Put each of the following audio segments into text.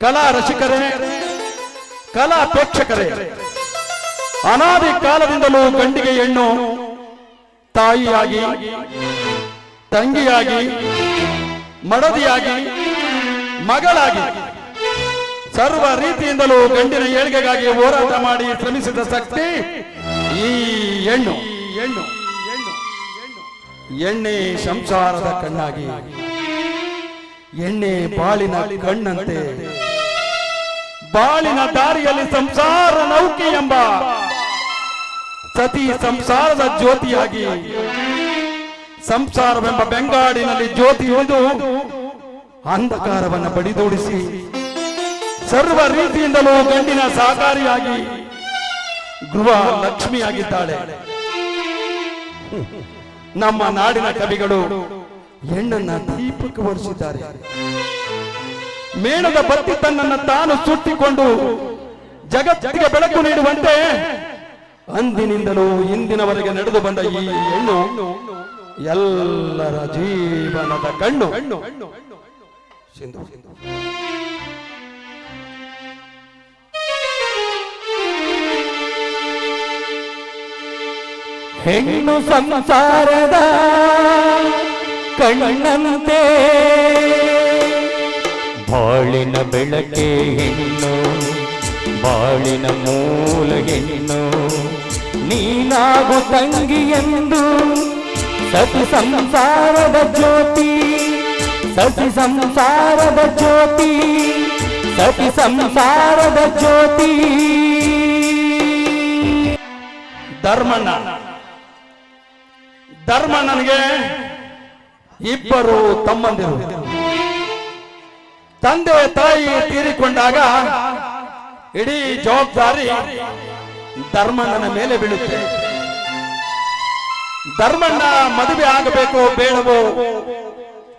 ಕಲಾ ರಸಿಕರೇ, ಕಲಾ ಪ್ರೇಕ್ಷಕರೇ, ಅನಾದಿ ಕಾಲದಿಂದಲೂ ಗಂಡಿಗೆ ಹೆಣ್ಣು, ತಾಯಿಯಾಗಿ, ತಂಗಿಯಾಗಿ, ಮಡದಿಯಾಗಿ, ಮಗಳಾಗಿ ಸರ್ವ ರೀತಿಯಿಂದಲೂ ಗಂಡಿನ ಏಳಿಗೆಗಾಗಿ ಹೋರಾಟ ಮಾಡಿ ಶ್ರಮಿಸಿದ ಶಕ್ತಿ ಈ ಹೆಣ್ಣು. ಹೆಣ್ಣು ಎಣ್ಣೆ ಸಂಸಾರದ ಕಣ್ಣಾಗಿ, ಎಣ್ಣೆ ಬಾಳಿನ ಕಣ್ಣಂತೆ ಬಾಳಿನ ದಾರಿಯಲ್ಲಿ ಸಂಸಾರ ನೌಕೆ ಎಂಬ ಸತಿ ಸಂಸಾರದ ಜ್ಯೋತಿಯಾಗಿ ಸಂಸಾರವೆಂಬ ಬೆಂಗಾಡಿನಲ್ಲಿ ಜ್ಯೋತಿ ಹೊಂದು ಅಂಧಕಾರವನ್ನು ಬಡಿದೋಡಿಸಿ ಸರ್ವ ರೀತಿಯಿಂದಲೂ ಗಂಡಿನ ಸಹಕಾರಿಯಾಗಿ ಗೃಹ ಲಕ್ಷ್ಮಿಯಾಗಿದ್ದಾಳೆ. ನಮ್ಮ ನಾಡಿನ ಕವಿಗಳು ಹೆಣ್ಣನ್ನ ದೀಪಕ್ಕೆ ಒರೆಸಿದ್ದಾರೆ. ಮೇಣದ ಬತ್ತಿ ತನ್ನನ್ನು ತಾನು ಸುಟ್ಟಿಕೊಂಡು ಜಗತ್ತಿಗೆ ಬೆಳಕು ನೀಡುವಂತೆ ಅಂದಿನಿಂದಲೂ ಇಂದಿನವರೆಗೆ ನಡೆದು ಬಂದ ಈ ಹೆಣ್ಣು ಎಲ್ಲರ ಜೀವನದ ಕಣ್ಣು. ಸಿಂಧು ಸಿಂಧು. ಹೆಣ್ಣು ಸಂಸಾರದ ಕಣ್ಣಂತೆ. ಬಾಳಿನ ಬೆಳಕೆ ಹೆಣ್ಣು, ಬಾಳಿನ ಮೂಲ ಹೆಣ್ಣು. ನೀನಾಗು ತಂಗಿ ಎಂದು ಸತಿ ಸಂಸಾರದ ಜ್ಯೋತಿ, ಸತಿ ಸಂಸಾರದ ಜ್ಯೋತಿ, ಸತಿ ಸಂಸಾರದ ಜ್ಯೋತಿ. ಧರ್ಮಣ್ಣ ನನಗೆ ಇಬ್ಬರು ತಮ್ಮಂದಿರು. ತಂದೆ ತಾಯಿ ತೀರಿಕೊಂಡಾಗ ಇಡೀ ಜವಾಬ್ದಾರಿ ಧರ್ಮಣ್ಣನ ಮೇಲೆ ಬೀಳುತ್ತೆ. ಧರ್ಮಣ್ಣ ಮದುವೆ ಆಗಬೇಕು ಬೇಡವೋ?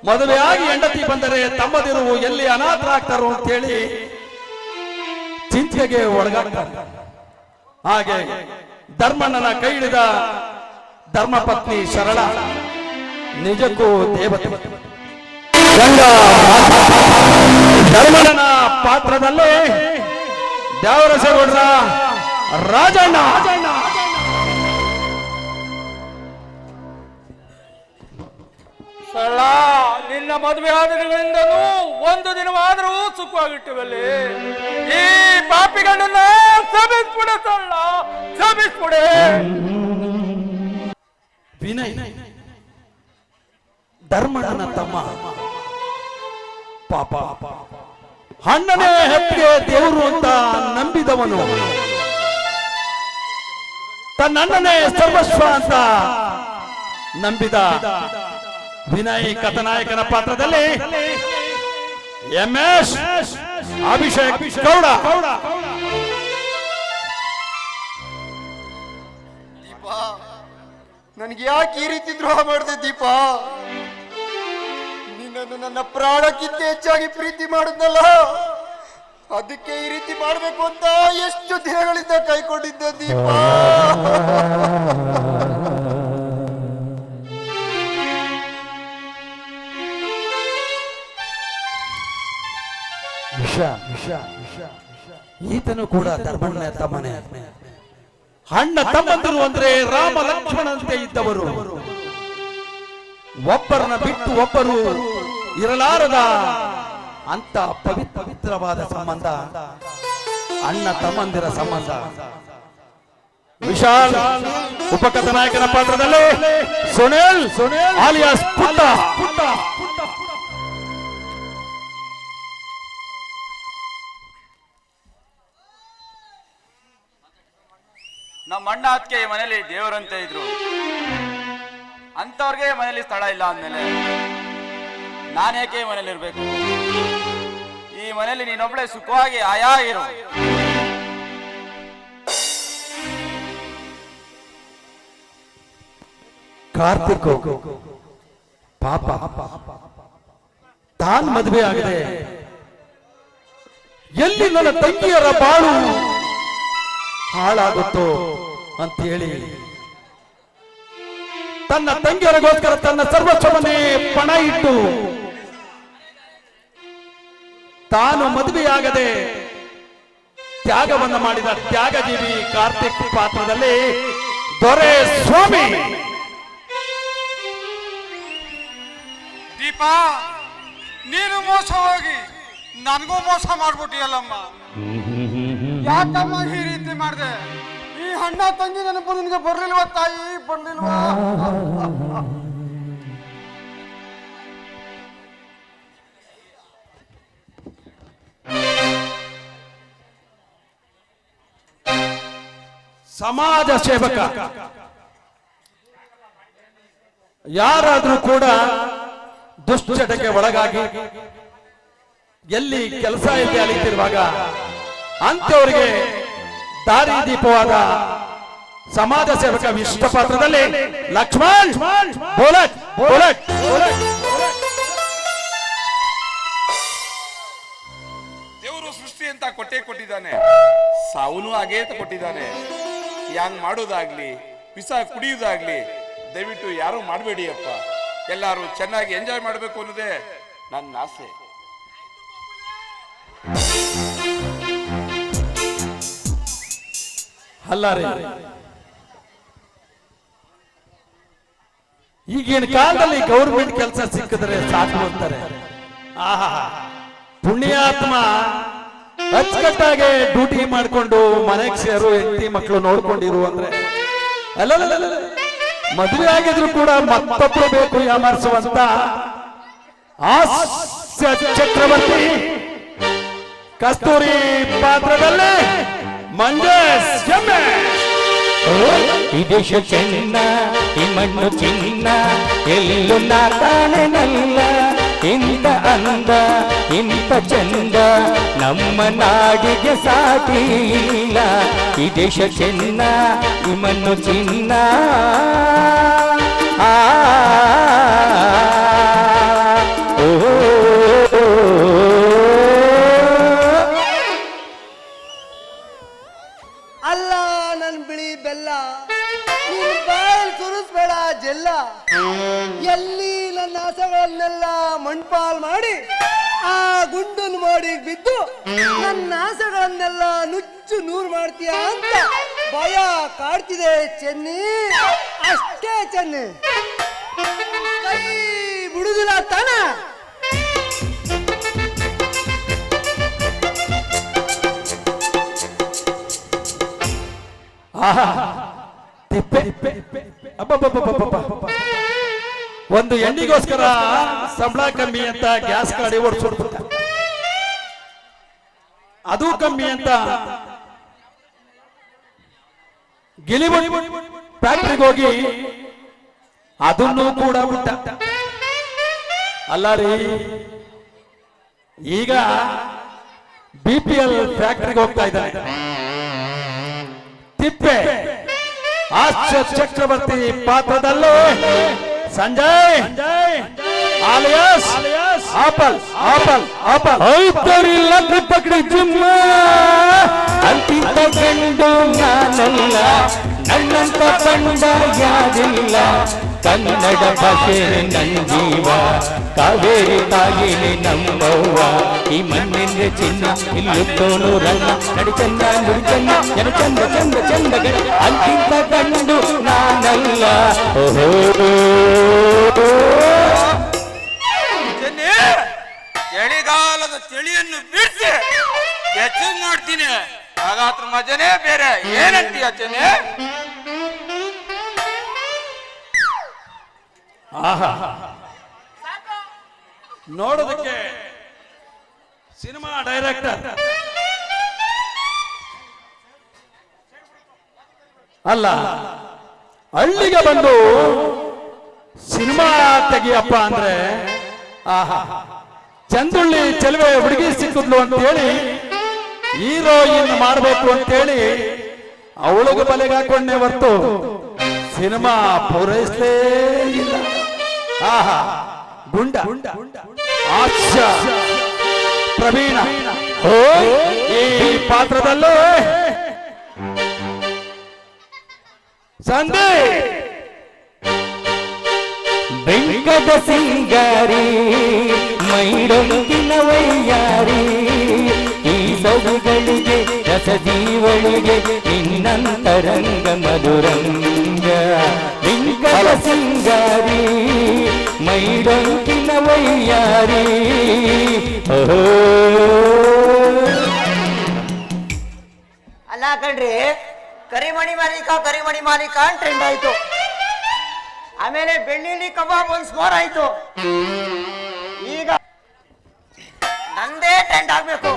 ಮದುವೆ ಆಗಿ ಹೆಂಡತಿ ಬಂದರೆ ತಮ್ಮದಿರು ಎಲ್ಲಿ ಅನಾಥರಾಗ್ತಾರೋ ಅಂತೇಳಿ ಚಿಂತೆಗೆ ಒಳಗಾಗ್ತಾರೆ. ಹಾಗೆ ಧರ್ಮಣ್ಣನ ಕೈ ಹಿಡಿದ ಧರ್ಮಪತ್ನಿ ಸರಳ ನಿಜಕ್ಕೂ ದೇವತೆ. ಗಂಗ ಧರ್ಮಣ್ಣನ ಪಾತ್ರದಲ್ಲಿ ದ್ಯಾವರಸಗೌಡರ ರಾಜಣ್ಣ. ಸರಳ ನಿನ್ನ ಮದುವೆ ಆದ ದಿನಗಳಿಂದನೂ ಒಂದು ದಿನವಾದರೂ ಸುಖವಾಗಿಟ್ಟಿವಲ್ಲಿ. ಈ ಪಾಪಿಗಳನ್ನ ಸಭಿಸ್ಬಿಡೆ ಸರಳ ಸಭಿಸ್ಬಿಡೆ ವಿನಯ್ ಧರ್ಮಣ್ಣನ ತಮ್ಮ ಪಾಪ. ಅಣ್ಣನೇ ಹೆಪ್ಪಿಗೆ ದೇವರು ಅಂತ ನಂಬಿದವನು. ತನ್ನಣ್ಣನೇ ಸರ್ವಸ್ವ ಅಂತ ನಂಬಿದ ವಿನಯ್ ಕಥನಾಯಕನ ಪಾತ್ರದಲ್ಲಿ ಎಂಎಸ್ ಅಭಿಷೇಕ್ ಗೌಡ. ನನ್ಗೆ ನನಗೆ ಯಾಕೆ ಈ ರೀತಿ ದ್ರೋಹ ಮಾಡಿದೆ ದೀಪ? ನಿನ್ನನ್ನು ನನ್ನ ಪ್ರಾಣಕ್ಕಿಂತ ಹೆಚ್ಚಾಗಿ ಪ್ರೀತಿ ಮಾಡಿದ್ನಲ್ಲ ಅದಕ್ಕೆ ಈ ರೀತಿ ಮಾಡಬೇಕು ಅಂತ ಎಷ್ಟು ದಿನಗಳಿಂದ ಕೈಕೊಂಡಿದ್ದ ದೀಪ. ವಿಷ ವಿಷ ವಿಷ ಈತನು ಕೂಡ ಧರ್ಮಣ್ಣ ತಮ್ಮನೇ ಅಣ್ಣ ತಮ್ಮಂದರು ಅಂದ್ರೆ ರಾಮ ಲಕ್ಷ್ಮಣಂತೆ ಇದ್ದವರು. ಒಬ್ಬರನ್ನ ಬಿಟ್ಟು ಒಬ್ಬರು ಇರಲಾರದ ಅಂತ ಪವಿತ್ರ ಪವಿತ್ರವಾದ ಸಂಬಂಧ, ಅಣ್ಣ ತಮ್ಮಂದಿರ ಸಂಬಂಧ. ವಿಶಾಲ್ ಉಪಕಥ ನಾಯಕನ ಪಾತ್ರದಲ್ಲಿ ಸುನೇಲ್ ಸುನೇಲ್ ಆಲಿಯಾಸ್ ಪುಟ್ಟ. ಪುಟ್ಟ ನಮ್ಮ ಅಣ್ಣ ಅದಕ್ಕೆ ಈ ಮನೇಲಿ ದೇವರಂತೆ ಇದ್ರು. ಅಂತವ್ರಿಗೆ ಮನೇಲಿ ಸ್ಥಳ ಇಲ್ಲ ಅಂದ್ಮೇಲೆ. ನಾನು ಯಾಕೆ ಈ ಮನೇಲಿ ಇರ್ಬೇಕು? ಈ ಮನೇಲಿ ನೀನೊಬ್ಳೆ ಸುಖವಾಗಿ ಆಯಾ ಇರು. ಕಾರ್ತಿಕ್ ಪಾಪ. ತಾನ್ ಮದುವೆ ಆಗಿದೆ ಎಲ್ಲಿ ನನ್ನ ತಂಗಿಯರ ಬಾಳು ಹಾಳಾಗುತ್ತೋ ಅಂತ ಹೇಳಿ ತನ್ನ ತಂಗಿಯರಿಗೋಸ್ಕರ ತನ್ನ ಸರ್ವಸ್ವವನ್ನೇ ಪಣ ಇಟ್ಟು ತಾನು ಮದುವೆಯಾಗದೆ ತ್ಯಾಗವನ್ನು ಮಾಡಿದ ತ್ಯಾಗಜೀವಿ ಕಾರ್ತಿಕ್ ಪಾತ್ರದಲ್ಲಿ ದೊರೆ ಸ್ವಾಮಿ. ದೀಪಾ, ನೀನು ಮೋಸ ಹೋಗಿ, ನನಗೂ ಮೋಸ ಮಾಡ್ಬಿಟ್ಟಿಯಲ್ಲಮ್ಮ. ಯಾಕಮ್ಮ ಈ ರೀತಿ ಮಾಡಿದೆ? ಈ ಅಣ್ಣ ತಂಗಿ ನೆನಪು ನಿನಗೆ ಬರ್ಲಿಲ್ವಾ ತಾಯಿ? ಬರ್ಲಿಲ್ವಾ? ಸಮಾಜ ಸೇವಕ. ಯಾರಾದ್ರೂ ಕೂಡ ದುಶ್ಚಟಕ್ಕೆ ಒಳಗಾಗಿ ಎಲ್ಲಿ ಕೆಲಸ ಇಲ್ಲದೆ ಅಲಿತಿರುವಾಗ ಅಂತವರಿಗೆ ದಾರಿ ದೀಪವಾದ ಸಮಾಜ ಸೇವಕ ವಿಶಿಷ್ಟ ಪಾತ್ರದಲ್ಲಿ ಲಕ್ಷ್ಮಣ್ ಬೋಲಟ್ ಬೋಲಟ್. ದೇವರು ಸೃಷ್ಟಿ ಅಂತ ಕೊಟ್ಟೆ ಕೊಟ್ಟಿದ್ದಾನೆ. ಸಾವುನು ಹಾಗೇ ಕೊಟ್ಟಿದ್ದಾನೆ. ಹ್ಯಾಂಗ್ ಮಾಡೋದಾಗ್ಲಿ ಪಿಸ ಕುಡಿಯೋದಾಗ್ಲಿ ದಯವಿಟ್ಟು ಯಾರು ಮಾಡಬೇಡಿ ಅಪ್ಪ ಎಲ್ಲರೂ ಚೆನ್ನಾಗಿ ಎಂಜಾಯ್ ಮಾಡಬೇಕು ಅನ್ನೋದೇ ನನ್ನ ಆಸೆ. ಈಗಿನ ಕಾಲದಲ್ಲಿ ಗೌರ್ಮೆಂಟ್ ಕೆಲಸ ಸಿಕ್ಕಿದ್ರೆ ಸಾಕು ಅಂತಾರೆ. ಆಹಾ. ಪುಣ್ಯಾತ್ಮ ಅಚ್ಚುಕಟ್ಟಾಗಿ ಡ್ಯೂಟಿ ಮಾಡಿಕೊಂಡು ಮನೆಗೆ ಸೇರು ಹೆಂಡತಿ ಮಕ್ಕಳು ನೋಡ್ಕೊಂಡಿರು ಅಂದ್ರೆ. ಅಲ್ಲಲ್ಲ ಮದುವೆ ಆಗಿದ್ರು ಕೂಡ ಮತ್ತೊಬ್ರು ಬೇಕು ಯಾಮಾರಿಸುವಂತ ಚಕ್ರವರ್ತಿ. ಕಸ್ತೂರಿ ಪಾತ್ರದಲ್ಲಿ ಮಂಜೇಶ್ ಎಮ್ಮೆ ಈ ದೇಶ ಚೆನ್ನ, ಈ ಮಣ್ಣು ಚಿನ್ನ, ಎಲ್ಲೂ ನಾ ಕಾಣೆನಲ್ಲ. ಇಂಥ ಅಂದ ಇಂಥ ಚಂದ ನಮ್ಮ ನಾಡಿಗೆ ಸಾಟಿ ಇಲ್ಲ ಈ ದೇಶ ಚೆನ್ನ ನಿಮ್ಮನ್ನು ಚಿನ್ನ ಆ. ಅಲ್ಲ ನನ್ನ ಬಿಳಿ ಬೆಲ್ಲ ನೀನ್ ಜೆಲ್ಲ. ಎಲ್ಲಿ ನನ್ನ ಆಸೆಗಳನ್ನೆಲ್ಲ ಮಣ್ಪಾಲ್ ಮಾಡಿ, ಆ ಗುಂಡನ್ ಮಾಡಿ ಬಿದ್ದು, ನನ್ನ ಆಸೆಗಳನ್ನೆಲ್ಲ ನುಚ್ಚು ನೂರು ಮಾಡ್ತೀಯ ಅಂತ ಭಯ ಕಾಡ್ತಿದೆ ಚೆನ್ನಿ. ಅಷ್ಟೇ ಚೆನ್ನಿ. ಕೈ ಬಿಡುದಿಲ್ಲ ತಾನ? ಆಹಾ. ತಿಪ್ಪೆ. ಒಂದು ಎಣ್ಣಿಗೋಸ್ಕರ ಸಂಬಳ ಕಮ್ಮಿ ಅಂತ ಗ್ಯಾಸ್ ಗಾಡಿ ಓಡಿಸ್ಬಿಡ್ತಾರೆ ಅದು ಕಮ್ಮಿ ಅಂತ ಗಿಲಿಬಿ ಫ್ಯಾಕ್ಟ್ರಿಗೆ ಹೋಗಿ ಅದನ್ನು ಕೂಡ ಬಿಟ್ಟ. ಅಲ್ಲ ರೀ ಈಗ ಬಿ ಪಿ ಎಲ್ ಫ್ಯಾಕ್ಟ್ರಿಗೆ ಹೋಗ್ತಾ ಇದ್ದಾರೆ ತಿಪ್ಪೆ. ಹಾಸ್ಯ ಚಕ್ರವರ್ತಿ ಪಾತ್ರದಲ್ಲೂ Sanjay alias Apple Apple Apple ಐತರಿಲ್ಲ ಪಕಡಿ ಜಿಮ್ಮ ಅಂತಿಂತ ಗಂಡು ನಾನಲ್ಲ ನನ್ನಂತ ಕಂಡ ಯಾರಿಲ್ಲ ಕನ್ನಡ ಭಾಷೆ ನನ್ನ ಜೀವ ಕಾವೇರಿ ತಾಯಿನಿ ನಮ್ಮವ್ವ ಈ ಮಣ್ಣಿನ ಚಿನ್ನ ಇಲ್ಲುತ್ತೋನು ರಂಗ ನಡಿ ಚಂದ ನುಡಿ ಚಂದ ಜನ ಚಂದ ಚಂದ ಚಂದ ಗಣ. ಅಂತಿಂತ ಗಂಡು ನಾನಲ್ಲ. ಓಹೋ. ಚಳಿಗಾಲದ ಚಳಿಯನ್ನು ಬಿಡಿಸಿ ಹೆಚ್ಚು ಮಾಡ್ತೀನಿ ಹಾಗಾತ್ರ ಮಜನೇ ಬೇರೆ. ಏನಂತೀಯ ಚೆನ್ನಿ ಆಹಾ. ನೋಡೋದಕ್ಕೆ ಸಿನಿಮಾ ಡೈರೆಕ್ಟರ್. ಅಲ್ಲ ಹಳ್ಳಿಗೆ ಬಂದು ಸಿನಿಮಾ ತೆಗಿಯಪ್ಪ ಅಂದ್ರೆ, ಆಹಾ, ಚಂದುಳ್ಳಿ ಚೆಲುವೆ ಹುಡುಗಿ ಸಿಕ್ಕಿದ್ಲು ಅಂತ ಹೇಳಿ ಹೀರೋಯಿನ್ ಮಾಡಬೇಕು ಅಂತ ಹೇಳಿ ಅವಳಿಗೆ ಬಲೆಗೆ ಹಾಕೊಂಡೆ ಹೊರ್ತು ಸಿನಿಮಾ ಪೂರೈಸಲೇ ಇಲ್ಲ. ಆಹಾ ಗುಂಡ. ಹಾಸ್ಯ ಪ್ರವೀಣ. ಈ ಪಾತ್ರದಲ್ಲೂ. ಸಂದಿ ಬೆಂಕದ ಸಿಂಗಾರಿ ಮೈಡೊಂದಿನ ವೈಯಾರಿ ಈ ರಸ ರಸದೀವಳಿಗೆ ಇನ್ನಂತರಂಗ ಮಧುರಂಗ. ಸಿಂಗಾರಿ ಮೈಡಂಕಿನ ವೈಯಾರಿ. ಅಲ್ಲ ಕಣ್ರಿ ಕರಿಮಣಿ ಮಾಲೀಕ ಕರಿಮಣಿ ಮಾಲೀಕ ಟ್ರೆಂಡ್ ಆಯ್ತು. ಆಮೇಲೆ ಬೆಳ್ಳಿಲಿ ಕಬಾಬ್ ಒಂದ್ ಸ್ಕೋರ್ ಆಯ್ತು. ಈಗ ನಂದೇ ಟ್ರೆಂಡ್ ಆಗ್ಬೇಕು.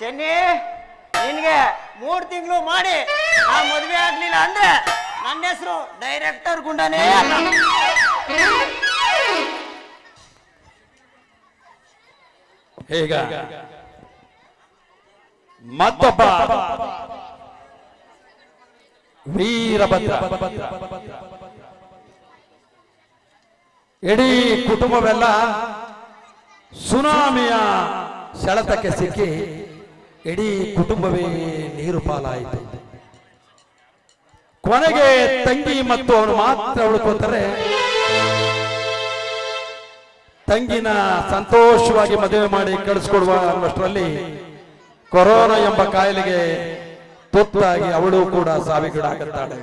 ಚೆನ್ನಿ ನಿನ್ಗೆ ಮೂರ್ ತಿಂಗಳು ಮಾಡಿ ಆ ಮದ್ವೆ ಆಗ್ಲಿಲ್ಲ ಅಂದ್ರೆ ನನ್ನ ಹೆಸರು ಡೈರೆಕ್ಟರ್ ಗುಂಡನೇ. ಅಲ್ಲ. ಈಗ ಮತ್ತೊಬ್ಬ. ವೀರಭದ್ರ. ಇಡೀ ಕುಟುಂಬವೆಲ್ಲ ಸುನಾಮಿಯ ಸೆಳೆತಕ್ಕೆ ಸಿಕ್ಕಿ ಇಡೀ ಕುಟುಂಬವೇ ನೀರು ಪಾಲಾಯಿತು. ಕೊನೆಗೆ ತಂಗಿ ಮತ್ತು ಅವನು ಮಾತ್ರ ಉಳ್ಕೋತಾರೆ ತಂಗಿನ ಸಂತೋಷವಾಗಿ ಮದುವೆ ಮಾಡಿ ಕಳಿಸ್ಕೊಡುವ ಅನ್ನೋಷ್ಟರಲ್ಲಿ ಕೊರೋನಾ ಎಂಬ ಕಾಯಿಲೆಗೆ ತುತ್ತಾಗಿ ಅವಳು ಕೂಡ ಸಾವಿಗೀಡಾಗುತ್ತಾಳೆ.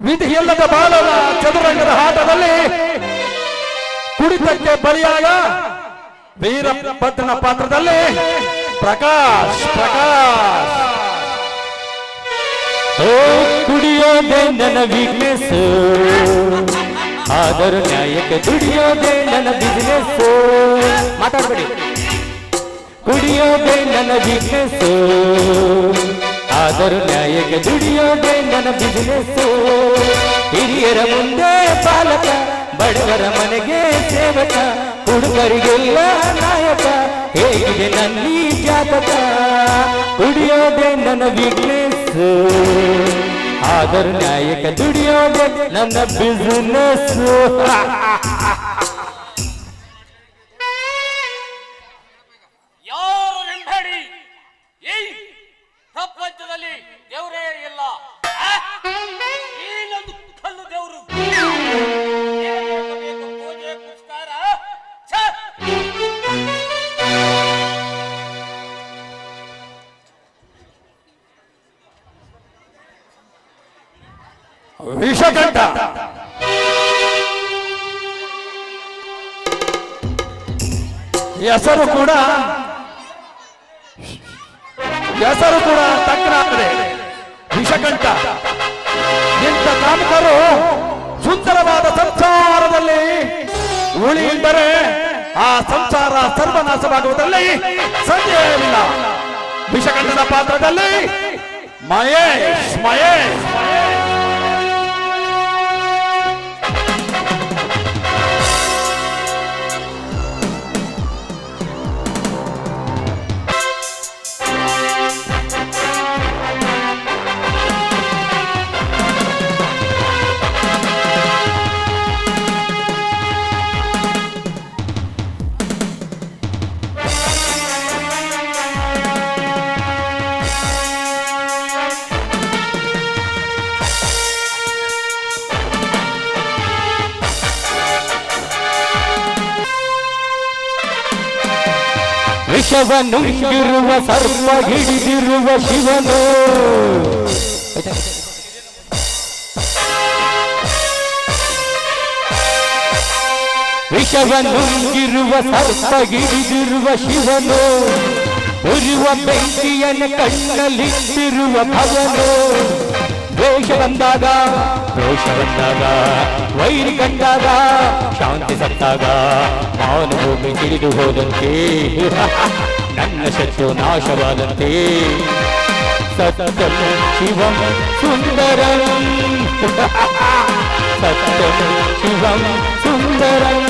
ವಿಧಿಯಲ್ಲದ ಬಾಲನ ಚದುರಂಗದ ಆಟದಲ್ಲಿ ಕುಡಿತಕ್ಕೆ ಬಲಿಯಾಗ ವೀರಭದ್ರನ ಪಾತ್ರದಲ್ಲಿ ಪ್ರಕಾಶ್ ಪ್ರಕಾಶ್. ಓ ಕುಡಿಯೋದೆ ನನ್ನ ವೀಕ್ನೆಸ್ ಆದರೂ ನ್ಯಾಯಕ್ಕೆ ದುಡಿಯೋದೆ ನನ್ನ ಬಿಸ್ನೆಸ್ ಮಾತಾಡ್ಬೇಡಿ. ಕುಡಿಯೋದೆ ನನ್ನ ವೀಕ್ನೆಸ್ ಆದರೂ ನ್ಯಾಯಕ್ಕೆ ದುಡಿಯೋದೆ ನನ್ನ ಬಿಸ್ನೆಸ್ ಹಿರಿಯರ ಮುಂದೆ ಪಾಲಕ, ಬಡವರ ಮನೆಗೆ ಸೇವಕ, ಹುಡುಗರಿಗೆಲ್ಲ ನಾಯಕ, ಹೇಗಿದೆ ನನ್ನಿ ಜಾತಕ? ಕುಡಿಯೋದೆ ನನ್ನ ವೀಕ್ನೆಸ್ ಆದರೂ ನ್ಯಾಯಕ ದುಡಿಯೋದೆ ನನ್ನ ಬಿಸಿನೆಸ್ ಯಾರು ನಿಂಬೇಡಿ ಈ ಪ್ರಪಂಚದಲ್ಲಿ ದೇವರೇ ಇಲ್ಲ. ವಿಷಕಂಠ ಹೆಸರು ಕೂಡ ಹೆಸರು ಕೂಡ ತಕ್ಕನಾಗಿದೆ ವಿಷಕಂಠ ಇಂಥ ಕಾಮಕರು ಸುಂದರವಾದ ಸಂಸಾರದಲ್ಲಿ ಉಳಿದರೆ ಆ ಸಂಸಾರ ಸರ್ವನಾಶವಾಗುವುದರಲ್ಲಿ ಸಂದೇಹವಿಲ್ಲ. ವಿಷಕಂಠದ ಪಾತ್ರದಲ್ಲಿ ಮಹೇಶ್ ಮಹೇಶ್. ವಿಷವ ನುಂಗಿರುವ ಸರ್ವ ಹಿಡಿದಿರುವ ಶಿವನು. ವಿಷವ ನುಂಗಿರುವ ಸರ್ಪ ಹಿಡಿದಿರುವ ಶಿವನು. ಉರುವ ಬೆಂಕಿಯನ್ನು ಕಣ್ಣಲ್ಲಿಟ್ಟಿರುವ ಭವನು. ದ್ವೇಷ ಬಂದಾಗ ರೋಷ ಬಂದಾಗ ವೈರಿ ಕಂಡಾಗ ಶಾಂತಿ ಸತ್ತಾಗ ಮಾನಭೂಮಿ ತಿಳಿದು ಹೋದಂತೆ ನನ್ನ ಶತ್ರು ನಾಶವಾದಂತೆ ಸತ್ಯಂ ಶಿವಂ ಸುಂದರಂ ಸತ್ಯಂ ಶಿವಂ ಸುಂದರಂ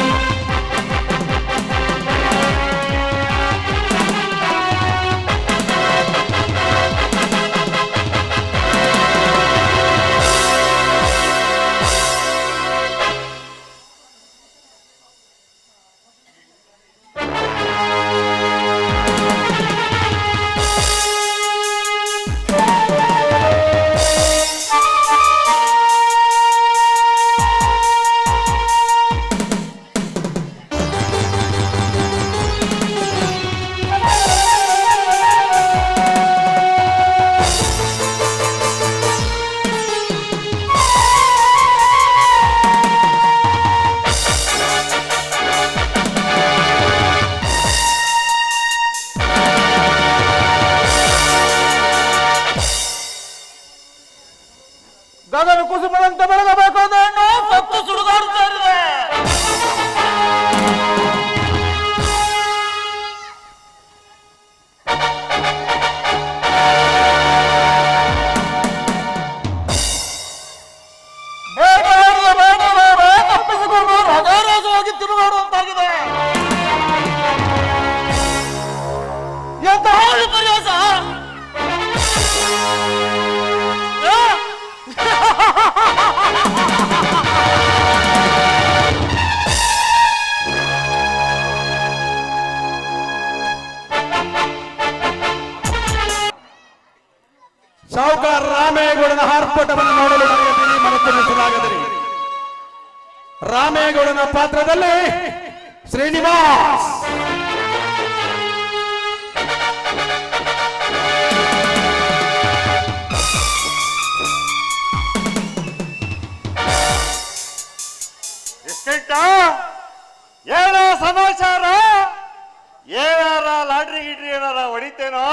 ರಾಜಾರಾಜವಾಗಿ ತಿರುಗಾಡುವಂತಾಗಿದೆ. ಎಂತಹ ವಿಪರ್ಯಾಸ ಸಾವುಕಾರ ರಾಮೇಗೌಡನ ಹಾರ್ಪಟವನ್ನು ನೋಡಲು ಮನಸ್ಸು ಮನತುನಿಸಲಾಗದಿರಿ ರಾಮೇಗೌಡನ ಪಾತ್ರದಲ್ಲಿ ಶ್ರೀನಿವಾಸ್. ಏನೋ ಸಮಾಚಾರ? ಏನಾರ ಲಾಟ್ರಿ ಗಿಡ್ರಿ ಏನಾರ ಹೊಡಿತೇನೋ?